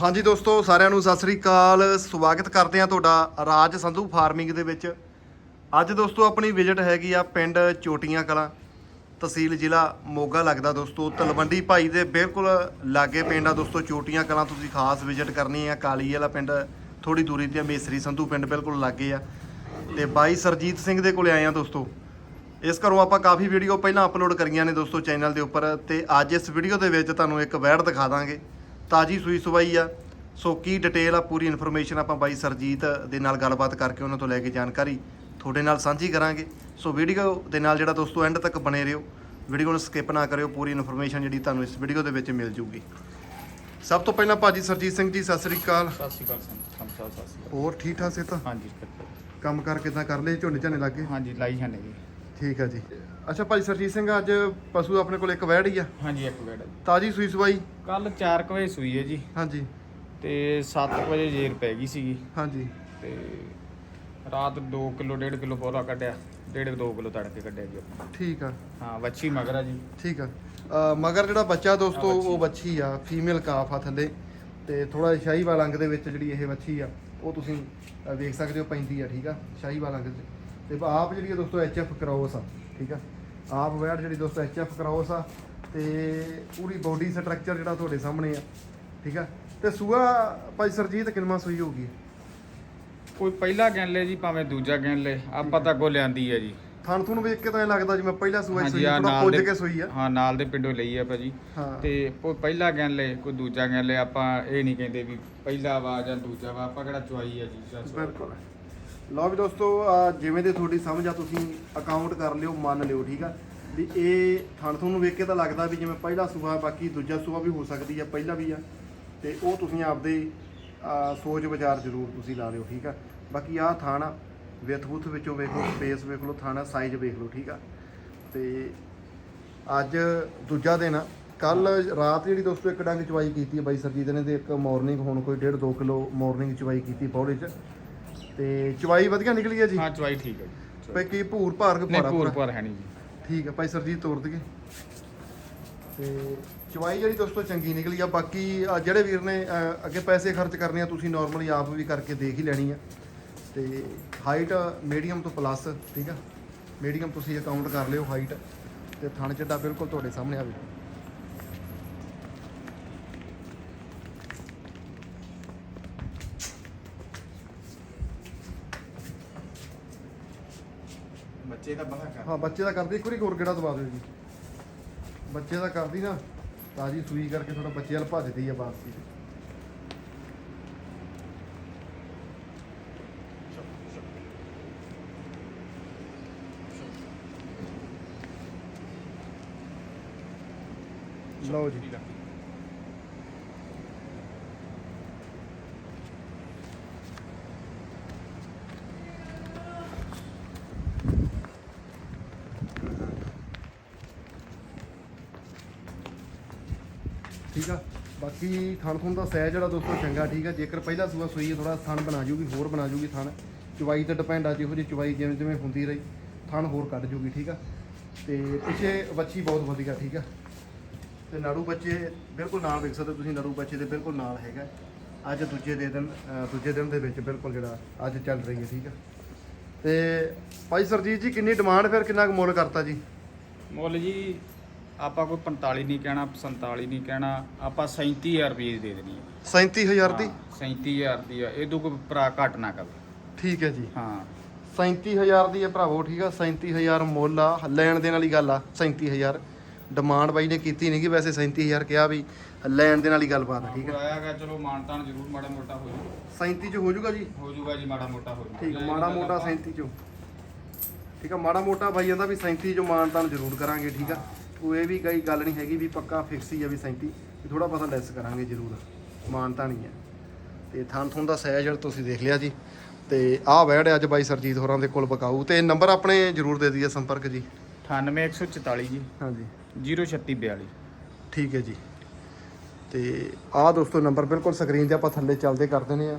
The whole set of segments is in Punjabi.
ਹਾਂਜੀ ਦੋਸਤੋ, ਸਾਰਿਆਂ ਨੂੰ ਸਤਿ ਸ੍ਰੀ ਅਕਾਲ। ਸਵਾਗਤ ਕਰਦੇ ਹਾਂ ਤੁਹਾਡਾ ਰਾਜ ਸੰਧੂ ਫਾਰਮਿੰਗ ਦੇ ਵਿੱਚ। ਅੱਜ ਦੋਸਤੋ, ਆਪਣੀ ਵਿਜ਼ਿਟ ਹੈਗੀ ਆ ਪਿੰਡ ਚੋਟੀਆਂ ਕਲਾਂ। ਤਹਿਸੀਲ ਜ਼ਿਲ੍ਹਾ ਮੋਗਾ ਲੱਗਦਾ ਦੋਸਤੋ। ਤਲਵੰਡੀ ਭਾਈ ਦੇ ਬਿਲਕੁਲ ਲਾਗੇ ਪਿੰਡ ਆ ਦੋਸਤੋ, ਚੋਟੀਆਂ ਕਲਾਂ। ਤੁਸੀਂ ਖਾਸ ਵਿਜ਼ਿਟ ਕਰਨੀ ਆ, ਕਾਲੀ ਵਾਲਾ ਪਿੰਡ। ਥੋੜੀ ਦੂਰੀ ਤੇ ਮੇਸਰੀ ਸੰਧੂ ਪਿੰਡ ਬਿਲਕੁਲ ਲਾਗੇ ਆ। ਤੇ ਬਾਈ ਸਰਜੀਤ ਸਿੰਘ ਦੇ ਕੋਲੇ ਆਏ ਆ ਦੋਸਤੋ। ਇਸ ਘਰੋਂ ਆਪਾਂ ਕਾਫੀ ਵੀਡੀਓ ਪਹਿਲਾਂ ਅਪਲੋਡ ਕਰੀਆਂ ਨੇ ਦੋਸਤੋ ਚੈਨਲ ਦੇ ਉੱਪਰ। ਤੇ ਅੱਜ ਇਸ ਵੀਡੀਓ ਦੇ ਵਿੱਚ ਤੁਹਾਨੂੰ ਇੱਕ ਵੈੜ ਦਿਖਾ ਦਾਂਗੇ। ਤਾਜੀ ਸੂਈ ਸਵਾਈ ਆ। ਸੋ ਕੀ ਡਿਟੇਲ ਆ ਪੂਰੀ ਇਨਫੋਰਮੇਸ਼ਨ ਆਪਾਂ ਬਾਈ ਸਰਜੀਤ ਦੇ ਨਾਲ ਗੱਲਬਾਤ ਕਰਕੇ ਉਹਨਾਂ ਤੋਂ ਲੈ ਕੇ ਜਾਣਕਾਰੀ ਤੁਹਾਡੇ ਨਾਲ ਸਾਂਝੀ ਕਰਾਂਗੇ। ਸੋ ਵੀਡੀਓ ਦੇ ਨਾਲ ਜਿਹੜਾ ਦੋਸਤੋ ਐਂਡ ਤੱਕ ਬਣੇ ਰਹੋ। ਵੀਡੀਓ ਨੂੰ ਸਕਿਪ ਨਾ ਕਰਿਓ ਪੂਰੀ ਇਨਫੋਰਮੇਸ਼ਨ ਜਿਹੜੀ ਤੁਹਾਨੂੰ ਇਸ ਵੀਡੀਓ ਦੇ ਵਿੱਚ ਮਿਲ ਜੂਗੀ। ਸਭ ਤੋਂ ਪਹਿਲਾਂ ਭਾਜੀ ਸਰਜੀਤ ਸਿੰਘ ਜੀ ਸਤਿ ਸ੍ਰੀ ਅਕਾਲ। ਸਤਿ ਸ਼੍ਰੀ ਅਕਾਲ ਸੰਤ ਸਾਹਿਬ ਸਤਿ ਸ਼੍ਰੀ ਹੋਰ ਠੀਕ ਠਾਕ ਸੇ ਤਾਂ ਅਕਾਲ ਹਾਂਜੀ। ਕੰਮ ਕਰ ਕਿਦਾਂ ਕਰ ਲਏ ਝੋਨੇ ਝਾਨੇ ਲੱਗੇ ਹਾਂਜੀ ਲਾਈ ਹਨ ਜੀ। ਠੀਕ ਆ ਜੀ। ਅੱਛਾ ਭਾਈ ਸਰਜੀਤ ਸਿੰਘ ਅੱਜ ਪਸ਼ੂ ਆਪਣੇ ਕੋਲ ਇੱਕ ਵੈੜ ਹੀ ਆ। ਹਾਂਜੀ ਇੱਕ ਵੇੜ ਤਾਜੀ ਸੂਈ ਸਵਾਈ? ਕੱਲ 4 ਵਜੇ ਸੂਈ ਹੈ ਜੀ। ਹਾਂਜੀ। ਤੇ 7 ਵਜੇ ਜੇਰ ਪੈ ਗਈ ਸੀਗੀ। ਹਾਂਜੀ। ਤੇ ਰਾਤ 2 ਕਿਲੋ 1.5 ਕਿਲੋ ਪੋਲਾ ਕੱਢਿਆ। 1.5 2 ਕਿਲੋ ਤੜਕੇ ਕੱਢਿਆ ਜੀ ਆਪਾਂ। ਠੀਕ ਆ। ਹਾਂ ਵੱਛੀ ਮਗਰ ਆ ਜੀ। ਠੀਕ ਆ। ਮਗਰ ਜਿਹੜਾ ਬੱਚਾ ਦੋਸਤੋ ਵੱਛੀ। ਉਹ ਬੱਚੀ ਆ ਫੀਮੇਲ ਕਾਫ ਆ ਥੱਲੇ। ਤੇ ਥੋੜਾ ਸ਼ਾਹੀਵਾਲ ਅੰਗ ਦੇ ਵਿੱਚ ਜਿਹੜੀ ਇਹ ਬੱਚੀ ਆ ਉਹ ਤੁਸੀਂ ਵੇਖ ਸਕਦੇ ਹੋ ਪੈਂਦੀ ਆ ਠੀਕ ਆ? ਸ਼ਾਹੀਵਾਲ ਅੰਗ 'ਚ ਤੇ ਆਪ ਜਿਹੜੀ ਆ ਦੋਸਤੋ ਐਫ ਕ੍ਰੋਸ ਆ ਠੀਕ ਆ? ਆਪ ਵੈੜ ਜਿਹੜੀ ਦੋਸਤੋ ਐਫ ਕ੍ਰੋਸ ਆ ਤੇ ਪੂਰੀ ਬੋਡੀ ਸਟਰਕਚਰ ਜਿਹੜਾ ਤੁਹਾਡੇ ਸਾਹਮਣੇ ਆ ਠੀਕ ਆ? ਤੇ ਸੂਆ ਭਾਈ ਸਰਜੀਤ ਕਿੰਨਵਾਂ ਸੂਈ ਹੋਊਗੀ? ਕੋਈ ਪਹਿਲਾ ਗਿਣ ਲੈ ਜੀ ਭਾਵੇਂ ਦੂਜਾ ਗਿਣ ਲੈ ਆਪਾਂ ਤਾਂ ਅੱਗੋਂ ਲਿਆਂਦੀ ਹੈ ਜੀ। ਥਣ ਤੁਹਾਨੂੰ ਵੇਖ ਕੇ ਤਾਂ ਐ ਲੱਗਦਾ ਜਿਵੇਂ ਪਹਿਲਾ ਸੂਆ ਹੀ ਸੂਈ ਥੋੜਾ ਨਾਲ ਪੁੱਜ ਕੇ ਸੂਈ ਆ। ਹਾਂ ਨਾਲ ਦੇ ਪਿੰਡੋਂ ਲਈ ਆ ਭਾਜੀ। ਹਾਂ। ਤੇ ਕੋਈ ਪਹਿਲਾ ਗਿਣ ਲੈ ਕੋਈ ਦੂਜਾ ਗਿਣ ਲੈ ਆਪਾਂ ਇਹ ਨਹੀਂ ਕਹਿੰਦੇ ਵੀ ਪਹਿਲਾ ਵਾ ਜਾਂ ਦੂਜਾ ਵਾ ਆਪਾਂ ਕਿਹੜਾ ਚੁਆਈ ਆ ਜੀ। ਬਿਲਕੁਲ। ਲਓ ਵੀ ਦੋਸਤੋ ਜਿਵੇਂ ਦੇ ਤੁਹਾਡੀ ਸਮਝ ਆ, ਤੁਸੀਂ ਅਕਾਊਂਟ ਕਰ ਲਿਓ, ਮੰਨ ਲਿਓ, ਠੀਕ ਆ? ਵੀ ਇਹ ਥਣ ਤੁਹਾਨੂੰ ਵੇਖ ਕੇ ਤਾਂ ਲੱਗਦਾ ਵੀ ਜਿਵੇਂ ਪਹਿਲਾ ਸੂਆ ਬਾਕੀ ਦੂਜਾ ਸੂਆ ਵੀ ਹੋ ਸਕਦੀ ਆ, ਪਹਿਲਾ ਵੀ ਆ। ਤੇ ਉਹ ਤੁਸੀਂ ਆਪਦੇ ਸੋਚ ਵਿਚਾਰ ਜ਼ਰੂਰ ਤੁਸੀਂ ਲਾ ਲਿਓ, ਠੀਕ ਆ? ਬਾਕੀ ਆਹ ਥਣ ਆ ਵਿਥ ਬੁੱਥ ਵਿੱਚੋਂ ਵੇਖ ਲਓ ਸਪੇਸ ਵੇਖ ਲਓ, ਥਾਣਾ ਸਾਈਜ਼ ਵੇਖ ਲਓ, ਠੀਕ ਆ? ਤੇ ਅੱਜ ਦੂਜਾ ਦਿਨ ਆ। ਕੱਲ ਰਾਤ ਜਿਹੜੀ ਦੋਸਤੋ ਇੱਕ ਡੰਗ ਚਵਾਈ ਕੀਤੀ ਬਾਈ ਸਰਜੀਤ ਨੇ ਤੇ ਇੱਕ ਮਾਰਨਿੰਗ ਹੁਣ ਕੋਈ 1.5 2 ਕਿਲੋ ਮਾਰਨਿੰਗ ਚਵਾਈ ਕੀਤੀ ਬੌੜੇ 'ਚ। ਤੇ ਚਵਾਈ ਵਧੀਆ ਨਿਕਲੀ ਹੈ ਜੀ? ਹਾਂ ਚੁਆਈ ਠੀਕ ਹੈ ਜੀ। ਪਈ ਕੀ ਭੂਰ ਭਾਰ ਕੇ ਨਹੀਂ ਭਾਰਾ ਪੂਰ ਪੂਰਾ ਹੈ ਨਹੀਂ ਜੀ। ਠੀਕ ਹੈ ਭਾਈ ਸਰਜੀਤ ਤੋੜ ਦਈਏ। ਤੇ ਚਵਾਈ ਜਿਹੜੀ ਦੋਸਤੋ ਚੰਗੀ ਨਿਕਲੀ ਆ ਬਾਕੀ ਜਿਹੜੇ ਵੀਰ ਨੇ ਅੱਗੇ ਪੈਸੇ ਖਰਚ ਕਰਨੇ ਆ ਤੁਸੀਂ ਨਾਰਮਲੀ ਆਪ ਵੀ ਕਰਕੇ ਦੇਖ ਹੀ ਲੈਣੀ ਆ। ਤੇ ਹਾਈਟ ਮੀਡੀਅਮ ਤੋਂ ਪਲੱਸ ਠੀਕ ਆ? ਮੀਡੀਅਮ ਤੁਸੀਂ ਅਕਾਊਂਟ ਕਰ ਲਿਓ ਹਾਈਟ ਤੇ ਥਣ ਚੱਡਾ ਬਿਲਕੁਲ ਤੁਹਾਡੇ ਸਾਹਮਣੇ ਆਵੇ ਬੱਚੇ ਦਾ ਬੜਾ ਕਰ ਹਾਂ ਬੱਚੇ ਦਾ ਕਰਦੀ। ਇੱਕ ਵਾਰੀ ਹੋਰ ਗੇੜਾ ਦਵਾ ਦਿਓ ਜੀ। ਬੱਚੇ ਦਾ ਕਰਦੀ ਨਾ ਤਾਜੀ ਸੂਈ ਕਰਕੇ ਥੋੜਾ ਬੱਚੇ ਵਾਲ ਭੱਜਦੀ ਆ ਵਾਪਸੀ ਲਓ ਜੀ। ਠੀਕ ਆ? ਬਾਕੀ ਥਣ ਥਣ ਦਾ ਸਹਿ ਜਿਹੜਾ ਦੋਸਤੋ ਚੰਗਾ, ਠੀਕ ਆ? ਜੇਕਰ ਪਹਿਲਾ ਸੂਆ ਸੂਈ ਥੋੜਾ ਥਣ ਬਣਾ ਜੂਗੀ, ਹੋਰ ਬਣਾ ਜੂਗੀ ਥਣ। ਚਵਾਈ ਤੇ ਡਿਪੈਂਡ ਆ, ਜਿਹੋ ਜਿਹੀ ਚਵਾਈ ਜਿਵੇਂ ਜਿਵੇਂ ਹੁੰਦੀ ਰਹੀ, ਥਣ ਹੋਰ ਕੱਢ ਜੂਗੀ, ਠੀਕ ਆ? ਤੇ ਪਿੱਛੇ ਬੱਚੀ ਬਹੁਤ ਵਧੀਆ, ਠੀਕ ਆ? ਤੇ ਨਾੜੂ ਬੱਚੇ ਬਿਲਕੁਲ ਨਾਲ ਵੇਖ ਸਕਦੇ ਤੁਸੀਂ, ਨਾੜੂ ਬੱਚੇ ਦੇ ਬਿਲਕੁਲ ਨਾਲ ਹੈਗਾ। ਅੱਜ ਦੂਜੇ ਦੇ ਦਿਨ ਦੂਜੇ ਦਿਨ ਦੇ ਵਿੱਚ ਬਿਲਕੁਲ ਜਿਹੜਾ ਅੱਜ ਚੱਲ ਰਹੀ ਹੈ, ਠੀਕ ਆ? ਤੇ ਭਾਈ ਸਰਜੀਤ ਜੀ, ਕਿੰਨੀ ਡਿਮਾਂਡ ਫਿਰ ਕਿੰਨਾ ਕੁ ਮੁੱਲ ਕਰਤਾ ਜੀ? ਮੁੱਲ ਜੀ ਆਪਾਂ ਕੋਈ 45 ਨਹੀਂ ਕਹਿਣਾ 47 ਨਹੀਂ ਕਹਿਣਾ ਆਪਾਂ 37000 ਰੁਪਏ ਦੀ ਦੇ ਦੇਣੀ ਹੈ। 37000 ਦੀ? ਹਾਂ, 37000 ਦੀ ਆ। ਇਹ ਤੋਂ ਕੋਈ ਭਰਾ ਘੱਟ ਨਾ ਕਰ। ਠੀਕ ਹੈ ਜੀ। ਹਾਂ। 37000 ਦੀ ਹੈ ਭਰਾਵੋ ਠੀਕ ਆ? 37000 ਮੁੱਲ ਆ। ਲੈਣ ਦੇਣ ਵਾਲੀ ਗੱਲ ਆ 37000 ਡਿਮਾਂਡ ਬਾਈ ਨੇ ਕੀਤੀ ਨਹੀਂ ਕਿ ਵੈਸੇ 37000 ਕਿਹਾ ਵੀ ਲੈਣ ਦੇਣ ਵਾਲੀ ਗੱਲਬਾਤ ਆ ਠੀਕ ਆ? ਆਇਆਗਾ ਚਲੋ ਮਾਨਤਾਨ ਜ਼ਰੂਰ ਮਾੜਾ ਮੋਟਾ ਹੋ ਜਾਊ 37 ਚ ਹੋ ਜਾਊਗਾ ਜੀ? ਹੋ ਜਾਊਗਾ ਜੀ ਮਾੜਾ ਮੋਟਾ ਹੋ ਜਾਊਗਾ ਠੀਕ ਮਾੜਾ ਮੋਟਾ ਆਪਾਂ- 37 ਚੋਂ। ਠੀਕ ਆ ਮਾੜਾ ਮੋਟਾ ਬਾਈ ਕਹਿੰਦਾ ਵੀ 37 ਚੋਂ ਮਾਨ ਤਾਨ ਜ਼ਰੂਰ ਕਰਾਂਗੇ ਠੀਕ ਆ? ਕੋਈ ਇਹ ਵੀ ਕਈ ਗੱਲ ਨਹੀਂ ਹੈਗੀ ਵੀ ਪੱਕਾ ਫਿਕਸ ਹੀ ਆ ਵੀ 37 ਵੀ ਥੋੜਾ ਪਤਾ ਲੈਸ ਕਰਾਂਗੇ ਜ਼ਰੂਰ। ਮਾਨ ਤਾਂ ਨਹੀਂ ਆ ਤੇ ਥਾਨ ਥੁਨ ਦਾ ਜਿਹੜਾ ਤੁਸੀਂ ਦੇਖ ਲਿਆ ਜੀ। ਤੇ ਆਹ ਬੈੜ ਅੱਜ ਬਾਈ ਸਰਜੀਤ ਹੋਰਾਂ ਦੇ ਕੋਲ ਬਕਾਊ। ਤੇ ਨੰਬਰ ਆਪਣੇ ਜ਼ਰੂਰ ਦੇ ਦਈਏ ਸੰਪਰਕ ਜੀ। 98144 ਜੀ। ਹਾਂਜੀ। 03642 ਠੀਕ ਹੈ ਜੀ। ਤੇ ਆਹ ਦੋਸਤੋ ਨੰਬਰ ਬਿਲਕੁਲ ਸਕਰੀਨ ਤੇ ਆਪਾਂ ਥੱਲੇ ਚੱਲਦੇ ਕਰ ਦਿੰਦੇ ਆ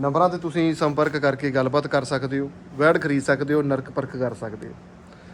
ਨੰਬਰਾਂ ਤੇ ਤੁਸੀਂ ਸੰਪਰਕ ਕਰਕੇ ਗੱਲਬਾਤ ਕਰ ਸਕਦੇ ਹੋ। ਵੈਡ ਖਰੀਦ ਸਕਦੇ ਹੋ ਨਰਕ ਪਰਖ ਕਰ ਸਕਦੇ ਹੋ।